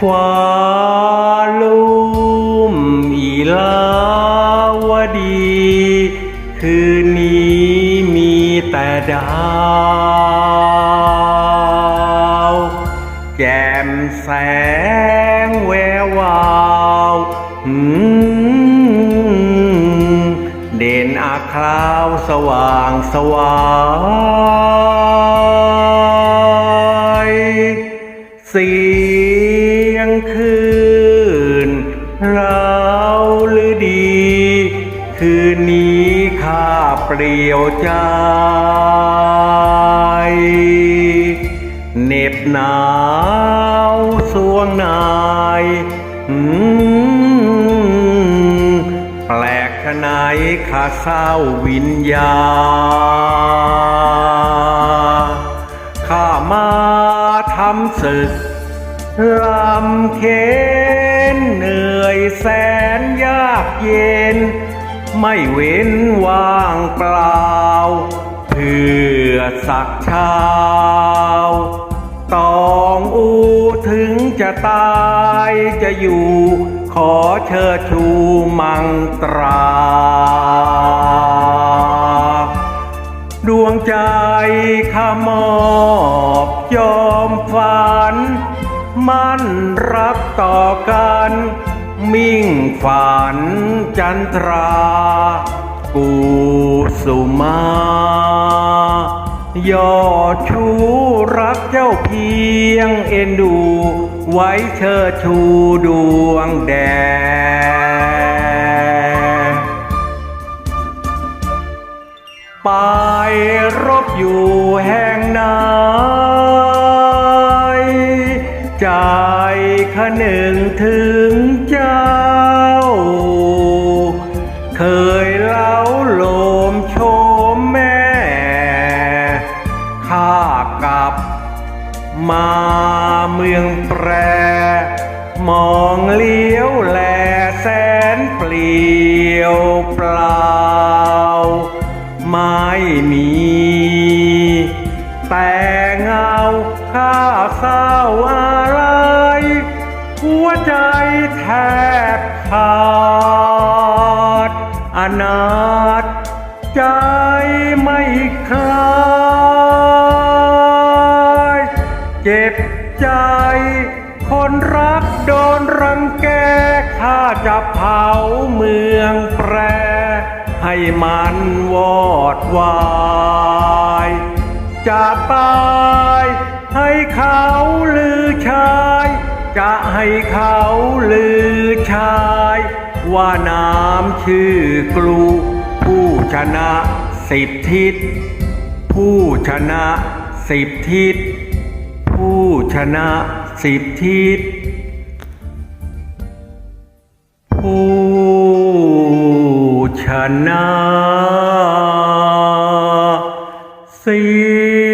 ฟ้าลุ่มอีลาวดี คืนนี้มีแต่ดาว แจ่มแสงแวววาวเด่นอาคราวสว่างสวายสี คืนนี้ข้าเปลี่ยวใจเหน็บหนาวสวงนายแปลกขนายข้าเศร้าวิญญาข้ามาทำศึกลำเค็นเหนื่อยแสนยากเย็น ไม่เว้นว่างเปล่า เพื่อสักเช้าตองอูถึงจะตายจะอยู่ ขอเชิดชูมังตรา ดวงใจข้ามอบยอมฝัน มั่นรักต่อกัน มิ่งฝันจันทรา กูสุมายอดชูรักเจ้าเพียงเอ็นดู ไว้เชิดชูดวงแดงไปรบอยู่แห่งนใขนึงถึงเจ้า เคยเล่าโลมโชมแม่ ข้ากลับ มาเมืองแปร มองเลี้ยวแลแสนเปลี่ยวเปล่า ไม่มี แต่เงาข้าเศร้าอะไร หัวใจแทบขาด อนาถใจไม่คลายเจ็บใจ คนรักโดนรังแกข้าจะเผาเมืองแปร ให้มันวอดวายจะตายให้เขาลือชาย ให้เขาลือชาย ว่าน้ำชื่อกลู ผู้ชนะสิบทิศ ผู้ชนะสิบทิศ ผู้ชนะสิบทิศ ผู้ชนะสิ